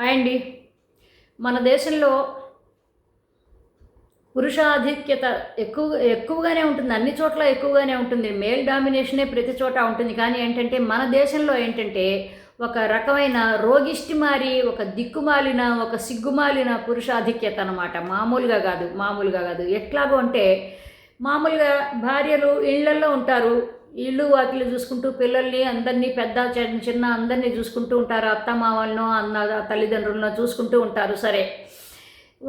Hi అండి మన దేశంలో పురుషాధిక్యత ఎక్కువ ఎక్కువగానే ఉంటుంది. అన్ని చోట్ల ఎక్కువగానే ఉంటుంది. మేల్ డామినేషనే ప్రతి చోట ఉంటుంది. కానీ ఏంటంటే మన దేశంలో ఏంటంటే ఒక రకమైన రోగిష్టిమారి ఒక దిక్కుమాలిన ఒక సిగ్గుమాలిన పురుషాధిక్యత అనమాట మామూలుగా కాదు మామూలుగా కాదు. ఎట్లాగో అంటే మామూలుగా భార్యలు ఇళ్ళల్లో ఉంటారు. ఇల్లు వాకిలు చూసుకుంటూ పిల్లల్ని అందరినీ పెద్ద చిన్న చిన్న అందరినీ చూసుకుంటూ ఉంటారు. అత్త మామలను అన్న తల్లిదండ్రులను చూసుకుంటూ ఉంటారు. సరే.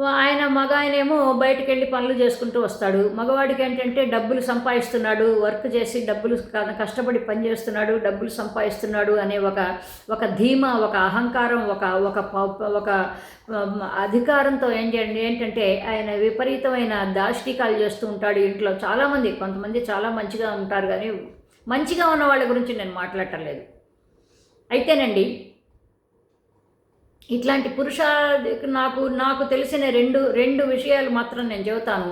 ఆయన మగ ఆయనేమో బయటకు వెళ్ళి పనులు చేసుకుంటూ వస్తాడు. మగవాడికి ఏంటంటే డబ్బులు సంపాదిస్తున్నాడు. వర్క్ చేసి డబ్బులు కష్టపడి పని చేస్తున్నాడు. డబ్బులు సంపాదిస్తున్నాడు అనే ఒక ఒక ధీమా ఒక అహంకారం ఒక ఒక ప- ఒక అధికారంతో ఏం చేయండి? ఏంటంటే ఆయన విపరీతమైన దాష్టికాలు చేస్తూ ఉంటాడు ఇంట్లో. చాలామంది కొంతమంది చాలా మంచిగా ఉంటారు కానీ మంచిగా ఉన్న వాళ్ళ గురించి నేను మాట్లాడటం లేదు. అయితేనండి ఇట్లాంటి పురుష నాకు నాకు తెలిసిన రెండు రెండు విషయాలు మాత్రం నేను చెబుతాను.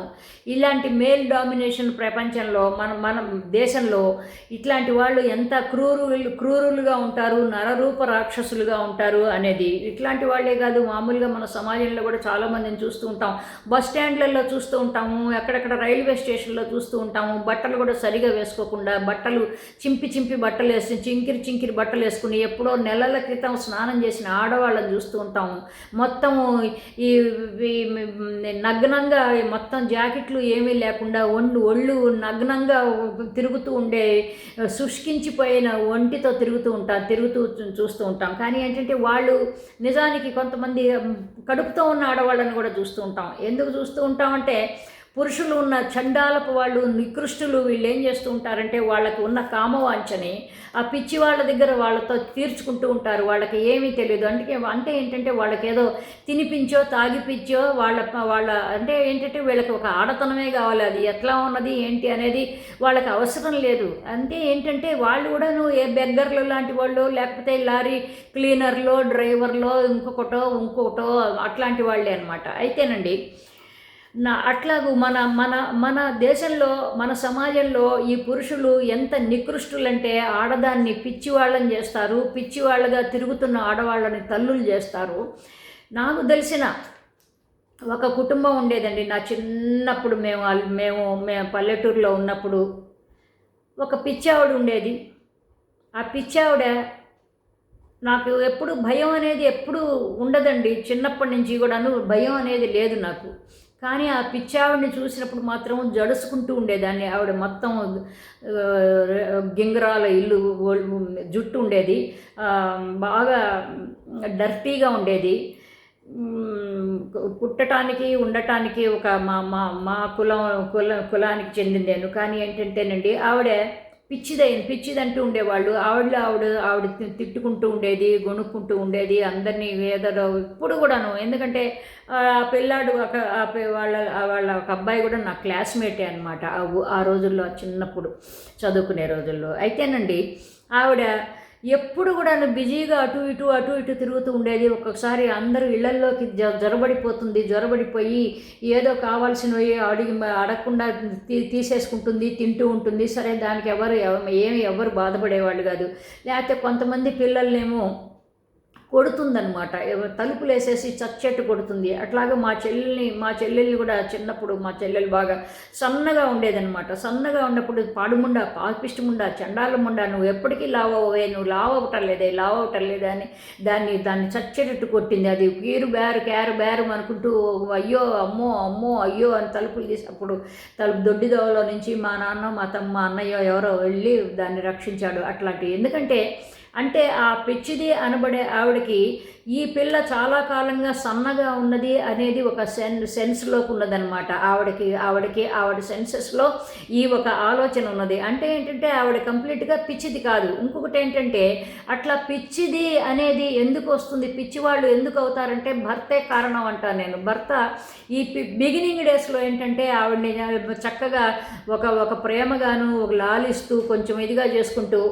ఇలాంటి మేల్ డామినేషన్ ప్రపంచంలో మన మన దేశంలో ఇట్లాంటి వాళ్ళు ఎంత క్రూరులు క్రూరులుగా ఉంటారు నరరూప రాక్షసులుగా ఉంటారు అనేది. ఇట్లాంటి వాళ్ళే కాదు మామూలుగా మన సమాజంలో కూడా చాలామందిని చూస్తూ ఉంటాం. బస్ స్టాండ్లలో చూస్తూ ఉంటాము ఎక్కడెక్కడ రైల్వే స్టేషన్లో చూస్తూ ఉంటాము. బట్టలు కూడా సరిగా వేసుకోకుండా బట్టలు చింపి చింపి బట్టలు వేసి చింకిరి చింకిరి బట్టలు వేసుకుని ఎప్పుడో నెలల క్రితం స్నానం చేసిన ఆడవాళ్ళని చూస్తూ ఉంటాము. మొత్తము ఈ ఈ నగ్నంగా మొత్తం జాకెట్లు ఏమీ లేకుండా ఒళ్ళు ఒళ్ళు నగ్నంగా తిరుగుతూ ఉండే శుష్కించిపోయిన ఒంటితో తిరుగుతూ ఉంటాం తిరుగుతూ చూస్తూ ఉంటాం. కానీ ఏంటంటే వాళ్ళు నిజానికి కొంతమంది కడుపుతో ఉన్న ఆడవాళ్ళని కూడా చూస్తూ ఉంటాం. ఎందుకు చూస్తూ ఉంటామంటే పురుషులు ఉన్న చండాలపు వాళ్ళు నికృష్టులు వీళ్ళు ఏం చేస్తూ ఉంటారంటే వాళ్ళకి ఉన్న కామవాంఛని ఆ పిచ్చి వాళ్ళ దగ్గర వాళ్ళతో తీర్చుకుంటూ ఉంటారు. వాళ్ళకి ఏమీ తెలియదు. అందుకే అంటే ఏంటంటే వాళ్ళకి ఏదో తినిపించో తాగిపించో వాళ్ళ వాళ్ళ అంటే ఏంటంటే వీళ్ళకి ఒక ఆడతనమే కావాలి. అది ఎట్లా ఉన్నది ఏంటి అనేది వాళ్ళకి అవసరం లేదు. అంటే ఏంటంటే వాళ్ళు కూడాను ఏ బెగ్గర్లు లాంటి వాళ్ళు లేకపోతే లారీ క్లీనర్లో డ్రైవర్లో ఇంకొకటో ఇంకొకటో అట్లాంటి వాళ్ళే అనమాట అయితేనండి నా అట్లాగూ మన మన మన దేశంలో మన సమాజంలో ఈ పురుషులు ఎంత నికృష్టులంటే ఆడదాన్ని పిచ్చివాళ్ళని చేస్తారు పిచ్చివాళ్ళగా తిరుగుతున్న ఆడవాళ్ళని తల్లులు చేస్తారు. నాకు తెలిసిన ఒక కుటుంబం ఉండేదండి. నా చిన్నప్పుడు మేము మేము మేము పల్లెటూరులో ఉన్నప్పుడు ఒక పిచ్చావిడ ఉండేది. ఆ పిచ్చావిడ నాకు ఎప్పుడు భయం అనేది ఎప్పుడు ఉండదండి. చిన్నప్పటి నుంచి కూడాను భయం అనేది లేదు నాకు. కానీ ఆ పిచ్చావిడిని చూసినప్పుడు మాత్రం జడుసుకుంటూ ఉండేదాన్ని. ఆవిడ మొత్తం గింగరాల ఇల్లు జుట్టు ఉండేది. బాగా డర్టీగా ఉండేది. పుట్టడానికి ఉండటానికి ఒక మా మా మా కులం కుల కులానికి చెందిందేను. కానీ ఏంటంటేనండి ఆవిడ పిచ్చిదైంది పిచ్చిదంటూ ఉండేవాళ్ళు. ఆవిడలో ఆవిడ ఆవిడ తిట్టుకుంటూ ఉండేది గొణుక్కుంటూ ఉండేది అందరినీ వేదలో ఇప్పుడు కూడాను. ఎందుకంటే ఆ పిల్లాడు ఒక ఆ వాళ్ళ వాళ్ళ ఒక అబ్బాయి కూడా నా క్లాస్మేటే అనమాట ఆ రోజుల్లో చిన్నప్పుడు చదువుకునే రోజుల్లో. అయితేనండి ఆవిడ ఎప్పుడు కూడా బిజీగా అటు ఇటు అటు ఇటు తిరుగుతూ ఉండేది. ఒక్కొక్కసారి అందరూ ఇళ్ళల్లోకి జ జ్వరబడిపోతుంది జ్వరబడిపోయి ఏదో కావాల్సినవి అడిగి అడగకుండా తీ తీసేసుకుంటుంది తింటూ ఉంటుంది. సరే దానికి ఎవరు ఏమి ఎవరు బాధపడేవాళ్ళు కాదు. లేకపోతే కొంతమంది పిల్లల్నేమో కొడుతుందనమాట తలుపులు వేసేసి చచ్చెట్టు కొడుతుంది. అట్లాగే మా చెల్లెల్ని మా చెల్లెల్ని కూడా చిన్నప్పుడు మా చెల్లెలు బాగా సన్నగా ఉండేదనమాట సన్నగా ఉన్నప్పుడు పాడుముండా పాపిష్టముండా చండాలముండా నువ్వు ఎప్పటికీ లావ్ అవ్వవే నువ్వు లావ్ అవ్వటం లేదే లావ్ అవ్వటం లేదా అని దాన్ని దాన్ని చచ్చేటట్టు కొట్టింది. అది కీరు బేరు కేరు బేరు అనుకుంటూ అయ్యో అమ్మో అమ్మో అయ్యో అని తలుపులు తీసినప్పుడు తలుపు దొడ్డిదోవలో నుంచి మా నాన్న మా తమ్మ అన్నయ్య ఎవరో వెళ్ళి దాన్ని రక్షించాడు. అట్లాంటివి. ఎందుకంటే అంటే ఆ పిచ్చిది అనబడే ఆవిడకి ఈ పిల్ల చాలా కాలంగా సన్నగా ఉన్నది అనేది ఒక సెన్ సెన్స్లోకి ఉన్నదనమాట ఆవిడకి ఆవిడకి ఆవిడ సెన్సెస్లో ఈ ఒక ఆలోచన ఉన్నది. అంటే ఏంటంటే ఆవిడ కంప్లీట్గా పిచ్చిది కాదు. ఇంకొకటి ఏంటంటే అట్లా పిచ్చిది అనేది ఎందుకు వస్తుంది? పిచ్చి వాళ్ళు ఎందుకు అవుతారంటే భర్తే కారణం అంటాను నేను. భర్త ఈ బిగినింగ్ డేస్లో ఏంటంటే ఆవిడని చక్కగా ఒక ఒక ప్రేమగాను ఒక లాలిస్తూ కొంచెం ఇదిగా చేసుకుంటూ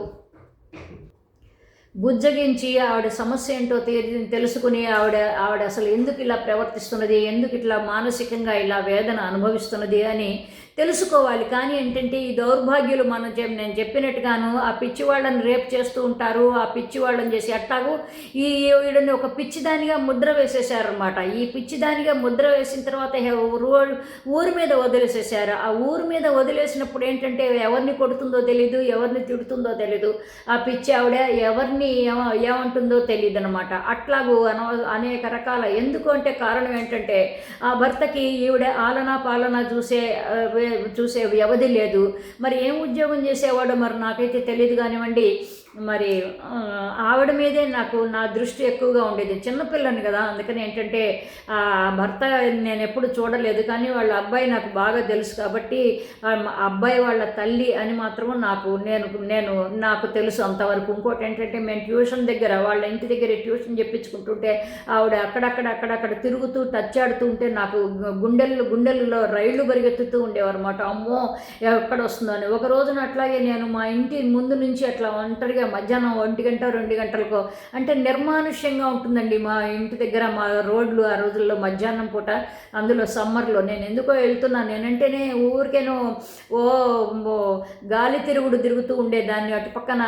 బుజ్జగించి ఆవిడ సమస్య ఏంటో తీ- తెలుసుకుని ఆవిడ ఆవిడ అసలు ఎందుకు ఇలా ప్రవర్తిస్తున్నది? ఎందుకు ఇట్లా మానసికంగా ఇలా వేదన అనుభవిస్తున్నది? అని తెలుసుకోవాలి. కానీ ఏంటంటే ఈ దౌర్భాగ్యులు మనం నేను చెప్పినట్టుగాను ఆ పిచ్చి వాళ్ళని రేప్ చేస్తూ ఉంటారు. ఆ పిచ్చి వాళ్ళని చేసి అట్టాగు ఈ వీడిని ఒక పిచ్చిదానిగా ముద్ర వేసేసారనమాట ఈ పిచ్చిదానిగా ముద్ర వేసిన తర్వాత హె- ఊరి మీద వదిలేసేసారు ఆ ఊరి మీద వదిలేసినప్పుడు ఏంటంటే ఎవరిని కొడుతుందో తెలీదు ఎవరిని తిడుతుందో తెలీదు. ఆ పిచ్చి ఆవిడ ఎవరిని ఏమంటుందో తెలియదు అనమాట అట్లాగూ అనవ అనేక రకాల ఎందుకు అంటే కారణం ఏంటంటే ఆ భర్తకి ఈవిడ ఆలనా పాలన చూసే చూసే వ్యవధి లేదు. మరి ఏం ఉద్యోగం చేసేవాడో మరి నాకైతే తెలియదు కానివ్వండి. మరి ఆవిడ మీదే నాకు నా దృష్టి ఎక్కువగా ఉండేది. చిన్నపిల్లని కదా అందుకని ఏంటంటే ఆ భర్త నేను ఎప్పుడు చూడలేదు కానీ వాళ్ళ అబ్బాయి నాకు బాగా తెలుసు కాబట్టి అబ్బాయి వాళ్ళ తల్లి అని మాత్రం నాకు నేను నేను నాకు తెలుసు అంతవరకు. ఇంకోటి ఏంటంటే మేము ట్యూషన్ దగ్గర వాళ్ళ ఇంటి దగ్గర ట్యూషన్ చెప్పించుకుంటుంటే ఆవిడ అక్కడక్కడ అక్కడక్కడ తిరుగుతూ టచ్ ఆడుతూ ఉంటే నాకు గుండెలు గుండెల్లో రైళ్ళు పరిగెత్తుతూ ఉండేవారన్నమాట అమ్మో ఎక్కడ వస్తుందో అని. ఒక రోజున అట్లాగే నేను మా ఇంటి ముందు నుంచి అట్లా ఒంటరిగా మధ్యాహ్నం ఒంటి గంట రెండు గంటలకు. అంటే నిర్మానుష్యంగా ఉంటుందండి మా ఇంటి దగ్గర మా రోడ్లు ఆ రోజుల్లో మధ్యాహ్నం పూట అందులో సమ్మర్లో. నేను ఎందుకో వెళ్తున్నాను నేనంటేనే ఊరికేనో ఓ గాలి తిరుగుడు తిరుగుతూ ఉండేదాన్ని. అటు పక్కన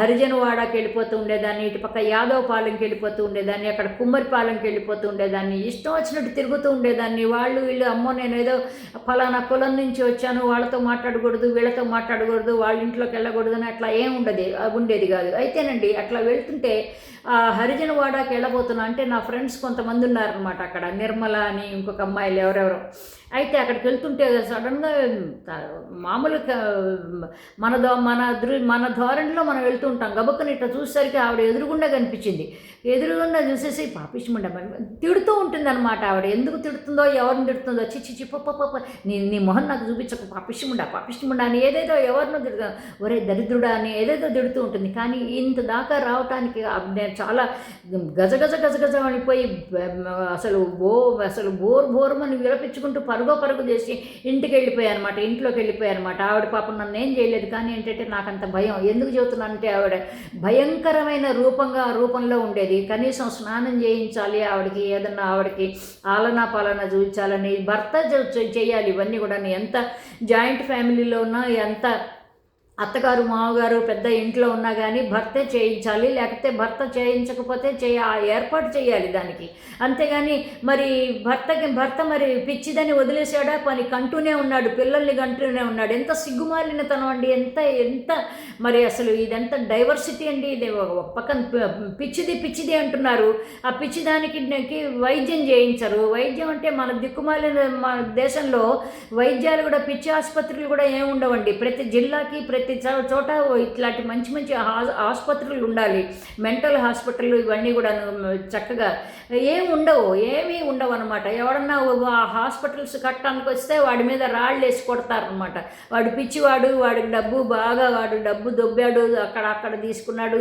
హరిజనవాడకి వెళ్ళిపోతూ ఉండేదాన్ని ఇటు పక్క యాదవ్ పాలెంకి వెళ్ళిపోతూ ఉండేదాన్ని అక్కడ కుమ్మరిపాలెంకి వెళ్ళిపోతూ ఉండేదాన్ని. ఇష్టం వచ్చినట్టు తిరుగుతూ ఉండేదాన్ని. వాళ్ళు వీళ్ళు అమ్మో నేను ఏదో ఫలానా కులం నుంచి వచ్చాను వాళ్ళతో మాట్లాడకూడదు వీళ్ళతో మాట్లాడకూడదు వాళ్ళ ఇంట్లోకి వెళ్ళకూడదు అని అట్లా ఏం ఉండదు. ఉండేది కాదు. అయితేనండి అట్లా వెళ్తుంటే ఆ హరిజనవాడకి వెళ్ళబోతున్నా అంటే నా ఫ్రెండ్స్ కొంతమంది ఉన్నారనమాట అక్కడ. నిర్మల అని ఇంకొక అమ్మాయిలు ఎవరెవరో. అయితే అక్కడికి వెళ్తుంటే సడన్గా మామూలుగా మన దో మన దృ మన ధోరణిలో మనం వెళ్తూ ఉంటాం ఇట్లా చూసేసరికి ఆవిడ ఎదురుగుండా కనిపించింది. ఎదురుగుండా చూసేసి పాపిష్మండ తిడుతూ ఉంటుందన్నమాట ఆవిడ. ఎందుకు తిడుతుందో ఎవరిని తిడుతుందో? చిచ్చి చి నీ నీ మొహం నాకు చూపించకు పాపిష్ముండ పాపిష్ముండ అని ఏదేదో ఎవరినో తిడుతా ఒరే దరిద్రుడా అని ఏదేదో తిడుతూ ఉంటుంది. కానీ ఇంత దాకా రావటానికి నేను చాలా గజగజ గజగజ అనిపోయి అసలు బో అసలు బోర్ బోర్మని విలపించుకుంటూ పరుగో పరుగు చేసి ఇంటికి వెళ్ళిపోయాను అనమాట ఇంట్లోకి వెళ్ళిపోయాను అనమాట ఆవిడ పాపం నన్ను ఏం చేయలేదు కానీ ఏంటంటే నాకు అంత భయం. ఎందుకు చెబుతున్నానంటే ఆవిడ భయంకరమైన రూపంగా రూపంలో ఉండేది. కనీసం స్నానం చేయించాలి ఆవిడకి ఏదన్నా ఆవిడకి ఆలనా పాలన చూపించాలని భర్త చేయాలి. ఇవన్నీ కూడా ఎంత జాయింట్ ఫ్యామిలీలో ఉన్నా ఎంత అత్తగారు మామగారు పెద్ద ఇంట్లో ఉన్నా కానీ భర్తే చేయించాలి లేకపోతే భర్త చేయించకపోతే చేయ ఆ ఏర్పాటు చేయాలి దానికి. అంతేగాని మరి భర్తకి భర్త మరి పిచ్చిదని వదిలేసాడా పని కంటూనే ఉన్నాడు పిల్లల్ని కంటూనే ఉన్నాడు. ఎంత సిగ్గుమాలినతనం అండి ఎంత ఎంత మరి అసలు ఇదంత డైవర్సిటీ అండి. ఇది ఒక పక్కన పిచ్చిది పిచ్చిది అంటున్నారు. ఆ పిచ్చిదానికి వైద్యం చేయించరు. వైద్యం అంటే మన దిక్కుమాలిన మన దేశంలో వైద్యాలు కూడా పిచ్చి ఆసుపత్రులు కూడా ఏమి ఉండవండి. ప్రతి జిల్లాకి ప్రతి ప్రతి చోట ఇట్లాంటి మంచి మంచి ఆసుపత్రులు ఉండాలి. మెంటల్ హాస్పిటల్ ఇవన్నీ కూడా చక్కగా ఏం ఉండవు ఏమీ ఉండవు అనమాట ఎవడన్నా ఆ హాస్పిటల్స్ కట్టడానికి వస్తే వాడి మీద రాళ్ళు వేసి కొడతారనమాట వాడు పిచ్చివాడు వాడికి డబ్బు బాగా వాడు డబ్బు దొబ్బాడు అక్కడ అక్కడ తీసుకున్నాడు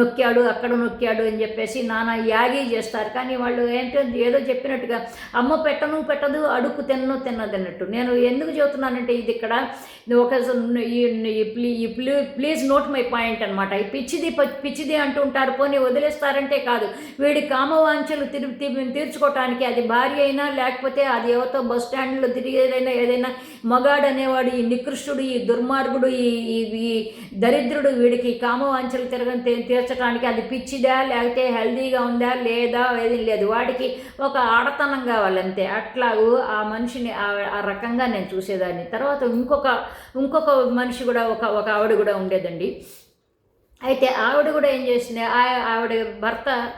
నొక్కాడు అక్కడ నొక్కాడు అని చెప్పేసి నానా యాగి చేస్తారు. కానీ వాళ్ళు ఏంటో ఏదో చెప్పినట్టుగా అమ్మ పెట్టను పెట్టదు అడుక్కు తిన్ను తిన్నదన్నట్టు. నేను ఎందుకు చెబుతున్నానంటే ఇది ఇక్కడ ఒక ఈ ప్లీ- ఈ plea- please note my point అనమాట ఈ పిచ్చిది పిచ్చిది అంటుంటారు పోనీ వదిలేస్తారంటే కాదు. వీడి కామవాంఛలు తిరు తీర్చుకోవటానికి అది భార్య అయినా లేకపోతే అది ఎవరితో బస్ స్టాండ్లో తిరిగేదైనా ఏదైనా మగాడు అనేవాడు ఈ నికృష్టుడు ఈ దుర్మార్గుడు ఈ ఈ- దరిద్రుడు వీడికి కామవాంఛలు తిరగ తీర్చడానికి అది పిచ్చిదా లేకపోతే హెల్దీగా ఉందా లేదా ఏది లేదు. వాడికి ఒక ఆడతనం కావాలంతే అట్లాగూ ఆ మనిషిని ఆ ఆ రకంగా నేను చూసేదాన్ని. తర్వాత ఇంకొక ఇంకొక మనిషి కూడా ఒక ఒక ఆవిడ కూడా ఉండేదండి. అయితే ఆవిడ కూడా ఏం చేసింది? ఆ- ఆవిడ భర్త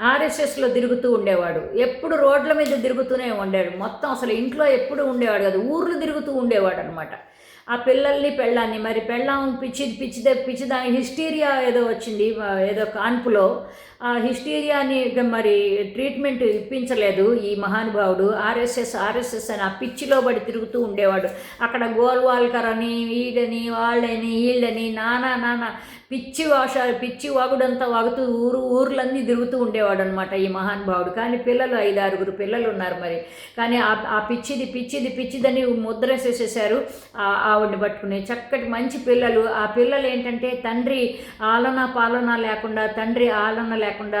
ఆర్ఎస్ఎస్లో తిరుగుతూ ఉండేవాడు. ఎప్పుడు రోడ్ల మీద తిరుగుతూనే ఉండేవాడు. మొత్తం అసలు ఇంట్లో ఎప్పుడు ఉండేవాడు కాదు ఊర్లు తిరుగుతూ ఉండేవాడు అనమాట ఆ పిల్లల్ని పెళ్ళాన్ని మరి పెళ్ళాం పిచ్చి పిచ్చిదే దాని హిస్టీరియా ఏదో వచ్చింది ఏదో కాన్పులో. హిస్టీరియాని మరి ట్రీట్మెంట్ ఇప్పించలేదు ఈ మహానుభావుడు. ఆర్ఎస్ఎస్ ఆర్ఎస్ఎస్ అని ఆ పిచ్చిలో పడి తిరుగుతూ ఉండేవాడు. అక్కడ గోల్వాల్కర్ అని వీడని వాళ్ళని వీళ్ళని నానా నానా పిచ్చి వాష పిచ్చి వాగుడంతా వాగుతూ ఊరు ఊర్లన్నీ తిరుగుతూ ఉండేవాడు అనమాట ఈ మహానుభావుడు. కానీ పిల్లలు ఐదు ఆరుగురు పిల్లలు ఉన్నారు మరి. కానీ ఆ ఆ పిచ్చిది పిచ్చిది పిచ్చిదని ముద్రేసేసేసారు ఆ- ఆవిడ్ని పట్టుకుని. చక్కటి మంచి పిల్లలు. ఆ పిల్లలు ఏంటంటే తండ్రి ఆలన పాలన లేకుండా తండ్రి ఆలన లేకుండా లేకుండా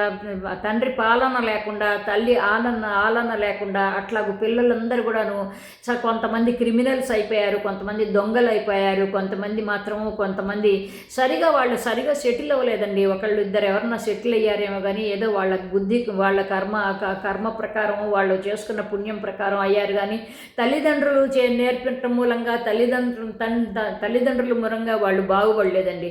తండ్రి పాలన లేకుండా తల్లి ఆలన ఆలన లేకుండా అట్లాగూ పిల్లలందరూ కూడాను కొంతమంది క్రిమినల్స్ అయిపోయారు కొంతమంది దొంగలు అయిపోయారు కొంతమంది మాత్రము కొంతమంది సరిగా వాళ్ళు సరిగా సెటిల్ అవ్వలేదండి. ఒకళ్ళు ఇద్దరు ఎవరన్నా సెటిల్ అయ్యారేమో కానీ ఏదో వాళ్ళ బుద్ధి వాళ్ళ కర్మ కర్మ ప్రకారం వాళ్ళు చేసుకున్న పుణ్యం ప్రకారం అయ్యారు కానీ తల్లిదండ్రులు చే నేర్పించడం మూలంగా తల్లిదండ్రులు తన్ తల్లిదండ్రుల మూలంగా వాళ్ళు బాగుపడలేదండి.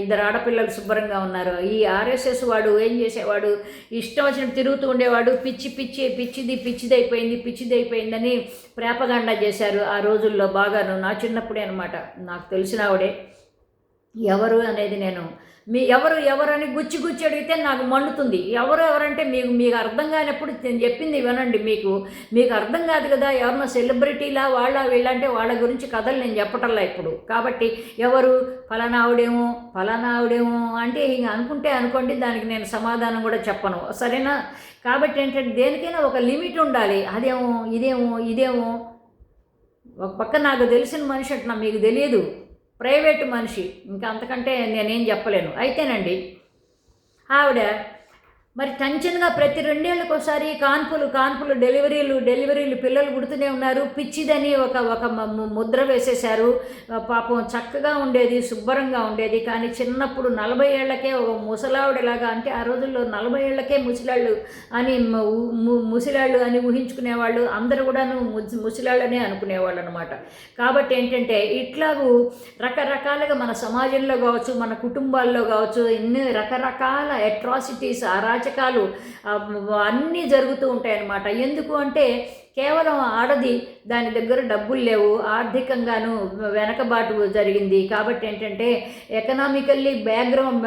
ఇద్దరు ఆడపిల్లలు శుభ్రంగా ఉన్నారు. ఈ ఆర్ఎస్ఎస్ వాడు ఏం చేసేవాడు. ఇష్టం వచ్చినట్టు తిరుగుతూ ఉండేవాడు. పిచ్చి పిచ్చి పిచ్చిది పిచ్చిది అయిపోయింది పిచ్చిది అయిపోయిందని ప్రేపగాండా చేశారు ఆ రోజుల్లో బాగాను. నా చిన్నప్పుడే అనమాట నాకు తెలిసినవిడే ఎవరు అనేది నేను మీ ఎవరు ఎవరని గుచ్చి గుచ్చి అడిగితే నాకు మండుతుంది. ఎవరు ఎవరంటే మీకు మీకు అర్థం కానప్పుడు నేను చెప్పింది వినండి మీకు. మీకు అర్థం కాదు కదా ఎవరినో సెలబ్రిటీలా వాళ్ళ వీళ్ళంటే వాళ్ళ గురించి కథలు నేను చెప్పటల్లా ఇప్పుడు. కాబట్టి ఎవరు? ఫలానావుడేమో ఫలానావుడేమో అంటే ఇంక అనుకుంటే అనుకోండి దానికి నేను సమాధానం కూడా చెప్పను. సరేనా? కాబట్టి ఏంటంటే దేనికైనా ఒక లిమిట్ ఉండాలి. అదేమో ఇదేమో ఇదేమో. ఒక పక్క నాకు తెలిసిన మనిషి అంటున్నా మీకు తెలియదు. ప్రైవేట్ మనిషి. ఇంకా అంతకంటే నేనేం చెప్పలేను. అయితేనండి ఆవిడ మరి టెన్షన్గా ప్రతి రెండేళ్ళకి ఒకసారి కాన్పులు కాన్పులు డెలివరీలు డెలివరీలు పిల్లలు పుడుతూనే ఉన్నారు. పిచ్చిదని ఒక ఒక ముద్ర వేసేశారు. పాపం చక్కగా ఉండేది శుభ్రంగా ఉండేది. కానీ చిన్నప్పుడు నలభై ఏళ్ళకే ఒక ముసలావిడలాగా అంటే ఆ రోజుల్లో నలభై ఏళ్ళకే ముసలాళ్ళు అని ముసలాళ్ళు అని ఊహించుకునేవాళ్ళు. అందరూ కూడాను ముసలాళ్ళనే అనుకునేవాళ్ళు అనమాట కాబట్టి ఏంటంటే ఇట్లాగూ రకరకాలుగా మన సమాజంలో కావచ్చు మన కుటుంబాల్లో కావచ్చు ఎన్ని రకరకాల అట్రాసిటీస్ అరాచకాలు అన్నీ జరుగుతూ ఉంటాయన్నమాట. ఎందుకు అంటే కేవలం ఆడది దాని దగ్గర డబ్బులు లేవు ఆర్థికంగాను వెనకబాటు జరిగింది. కాబట్టి ఏంటంటే ఎకనామికల్లీ బ్యాక్గ్రౌండ్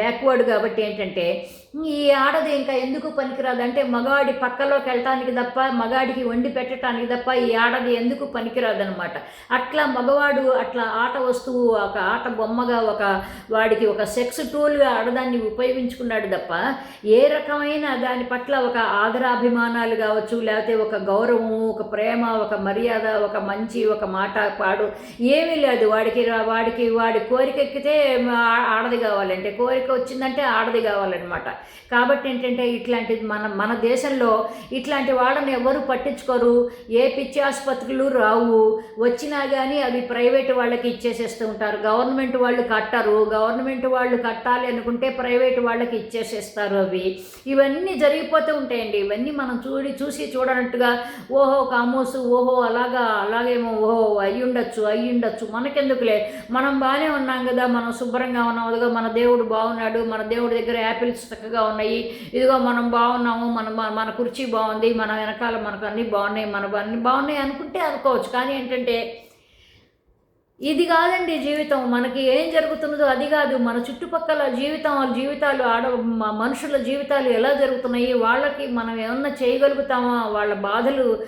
బ్యాక్వర్డ్ కాబట్టి ఏంటంటే ఈ ఆడది ఇంకా ఎందుకు పనికిరాదు? అంటే మగవాడి పక్కలోకి వెళ్ళటానికి తప్ప మగాడికి వండి పెట్టడానికి తప్ప ఈ ఆడది ఎందుకు పనికిరాదనమాట అట్లా మగవాడు అట్లా ఆట వస్తువు ఒక ఆట బొమ్మగా ఒక వాడికి ఒక సెక్స్ టూల్గా ఆడదాన్ని ఉపయోగించుకున్నాడు తప్ప ఏ రకమైన దాని పట్ల ఒక ఆదరాభిమానాలు కావచ్చు లేకపోతే ఒక గౌరవం ఒక ప్రేమ ఒక మర్యాద ఒక మంచి ఒక మాట పాడు ఏమీ లేదు. వాడికి వాడికి వాడి కోరిక ఎక్కితే ఆ- ఆడది కావాలంటే కోరిక వచ్చిందంటే ఆడది కావాలన్నమాట. కాబట్టి ఏంటంటే ఇట్లాంటి మన మన దేశంలో ఇట్లాంటి వాళ్ళని ఎవరు పట్టించుకోరు. ఏ పిచ్చి ఆసుపత్రులు రావు. వచ్చినా కానీ అవి ప్రైవేట్ వాళ్ళకి ఇచ్చేసేస్తూ ఉంటారు. గవర్నమెంట్ వాళ్ళు కట్టరు. గవర్నమెంట్ వాళ్ళు కట్టాలి అనుకుంటే ప్రైవేట్ వాళ్ళకి ఇచ్చేసేస్తారు అవి. ఇవన్నీ జరిగిపోతూ ఉంటాయండి. ఇవన్నీ మనం చూడి చూసి చూడనట్టుగా ఓహో కామోసు ఓహో అలాగా అలాగేమో ఓహో అయ్యి ఉండొచ్చు అయ్యి ఉండొచ్చు. మనకెందుకులే? మనం బాగానే ఉన్నాం కదా. మనం శుభ్రంగా ఉన్నాం కదా. మన దేవుడు బాగున్నాడు. మన దేవుడి దగ్గర యాపిల్స్ చక్కగా ఉన్నాయి. ఇదిగో మనం బాగున్నాము మన మన- కుర్చీ బాగుంది మన వెనకాల మనకు అన్నీ బాగున్నాయి మన అన్నీ బాగున్నాయి అనుకుంటే అనుకోవచ్చు. కానీ ఏంటంటే ఇది కాదండి జీవితం. మనకి ఏం జరుగుతున్నదో అది కాదు. మన చుట్టుపక్కల జీవితం వాళ్ళ జీవితాలు ఆడ మ- మనుషుల జీవితాలు ఎలా జరుగుతున్నాయి? వాళ్ళకి మనం ఏమన్నా చేయగలుగుతామా? వాళ్ళ బాధలు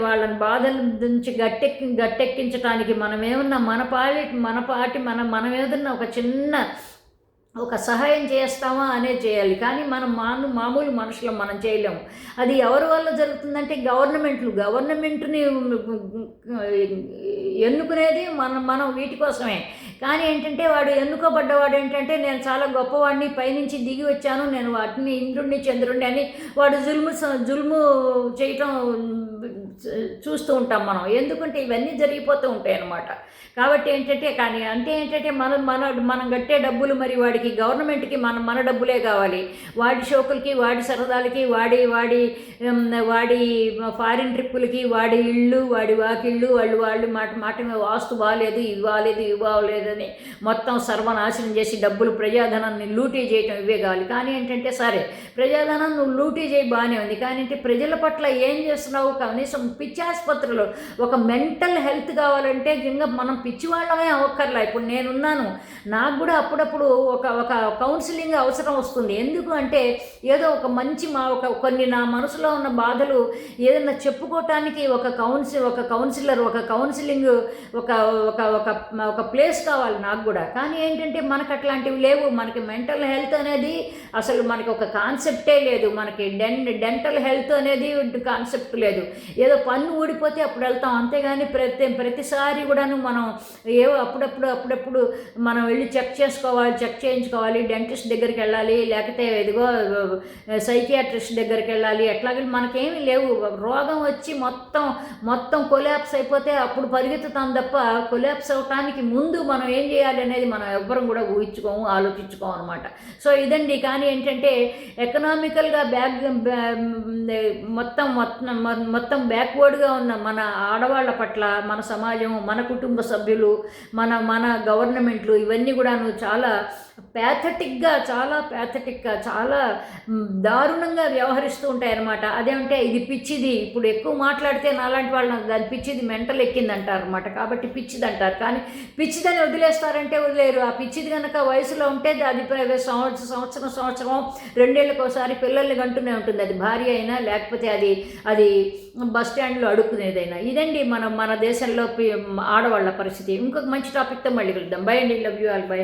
వాళ్ళని బాధల నుంచి గట్టెక్కి గట్టెక్కించడానికి మనం ఏమన్నా మన పాలి మన పాటి మన మనం ఏదన్నా ఒక చిన్న ఒక సహాయం చేస్తామా అనేది చేయాలి. కానీ మనం మాను మామూలు మనుషులు మనం చేయలేము. అది ఎవరి వల్ల జరుగుతుందంటే గవర్నమెంట్లు. గవర్నమెంట్ని ఎన్నుకునేది మనం మనం వీటి కోసమే. కానీ ఏంటంటే వాడు ఎన్నుకోబడ్డవాడు ఏంటంటే నేను చాలా గొప్పవాడిని పైనుంచి దిగి వచ్చాను నేను వాటిని ఇంద్రుణ్ణి చంద్రుణ్ణి అని వాడు జుల్ము స- జుల్ము చేయటం చూస్తూ ఉంటాం మనం. ఎందుకంటే ఇవన్నీ జరిగిపోతూ ఉంటాయి అన్నమాట. కాబట్టి ఏంటంటే కానీ అంటే ఏంటంటే మనం మన మనం కట్టే డబ్బులు మరి వాడికి గవర్నమెంట్కి మన మన డబ్బులే కావాలి. వాడి షోకులకి వాడి సరదాలకి వాడి వాడి వాడి ఫారిన్ ట్రిప్పులకి వాడి ఇళ్ళు వాడి వాకిళ్ళు వాళ్ళు వాళ్ళు మాట మాట వాస్తు బాగాలేదు ఇవి బాగాలేదు ఇవి మొత్తం సర్వనాశనం చేసి డబ్బులు ప్రజాధనాన్ని లూటీ చేయటం ఇవే కావాలి. కానీ ఏంటంటే సరే ప్రజాధనం నువ్వు లూటీ చేయి బాగానే ఉంది. కానీ అంటే ప్రజల పట్ల ఏం చేస్తున్నావు? కనీసం పిచ్చి ఆసుపత్రులు ఒక మెంటల్ హెల్త్ కావాలంటే ఇంకా మనం పిచ్చివాళ్ళమే అవ్వక్కర్లా. ఇప్పుడు నేనున్నాను నాకు కూడా అప్పుడప్పుడు ఒక ఒక కౌన్సిలింగ్ అవసరం వస్తుంది. ఎందుకు అంటే ఏదో ఒక మంచి మా ఒక కొన్ని నా మనసులో ఉన్న బాధలు ఏదైనా చెప్పుకోవటానికి ఒక కౌన్సిల్ ఒక కౌన్సిలర్ ఒక కౌన్సిలింగ్ ఒక ఒక ఒక ఒక ప్లేస్ కావాలి నాకు కూడా. కానీ ఏంటంటే మనకు అట్లాంటివి లేవు. మనకి మెంటల్ హెల్త్ అనేది అసలు మనకి ఒక కాన్సెప్టే లేదు. మనకి డెన్ డెంటల్ హెల్త్ అనేది కాన్సెప్ట్ లేదు. ఏదో పన్ను ఊడిపోతే అప్పుడు వెళ్తాం. అంతేగాని ప్రతి ప్రతిసారి కూడాను మనం ఏవో అప్పుడప్పుడు అప్పుడప్పుడు మనం వెళ్ళి చెక్ చేసుకోవాలి చెక్ చేయించుకోవాలి. డెంటిస్ట్ దగ్గరికి వెళ్ళాలి లేకపోతే ఇదిగో సైకియాట్రిస్ట్ దగ్గరికి వెళ్ళాలి. ఎట్లాగే మనకేమీ లేవు. రోగం వచ్చి మొత్తం మొత్తం కొలాప్స్ అయిపోతే అప్పుడు పరిగెత్తుతాం తప్ప కొలాప్స్ అవటానికి ముందు మనం ఏం చేయాలి అనేది మనం ఎవ్వరం కూడా ఊహించుకోము ఆలోచించుకోము అనమాట సో ఇదండి. కానీ ఏంటంటే ఎకనామికల్గా బ్యాక్ మొత్తం మొత్తం మొత్తం బ్యాక్వర్డ్గా ఉన్న మన ఆడవాళ్ళ పట్ల మన సమాజం మన కుటుంబ సభ్యులు మన మన గవర్నమెంట్లు ఇవన్నీ కూడాను చాలా ప్యాథటిక్గా చాలా ప్యాథటిక్గా చాలా దారుణంగా వ్యవహరిస్తూ ఉంటాయన్నమాట. అదేమంటే ఇది పిచ్చిది ఇప్పుడు ఎక్కువ మాట్లాడితే నాలాంటి వాళ్ళు నాకు దాని పిచ్చిది మెంటల్ ఎక్కింది అంటారు అనమాట కాబట్టి పిచ్చిది అంటారు కానీ పిచ్చిదని వదిలేస్తారంటే వదిలేరు. ఆ పిచ్చిది కనుక వయసులో ఉంటే అది ప్ర- సంవత్సరం సంవత్సరం సంవత్సరం రెండేళ్ళకి ఒకసారి పిల్లల్ని కంటూనే ఉంటుంది. అది భార్య అయినా లేకపోతే అది అది బస్ స్టాండ్లో అడుక్కునేదైనా. ఇదండి మన మన దేశంలో ఆడవాళ్ళ పరిస్థితి. ఇంకొక మంచి టాపిక్తో మళ్ళీ కలుద్దాం. బై అండి. Love you all by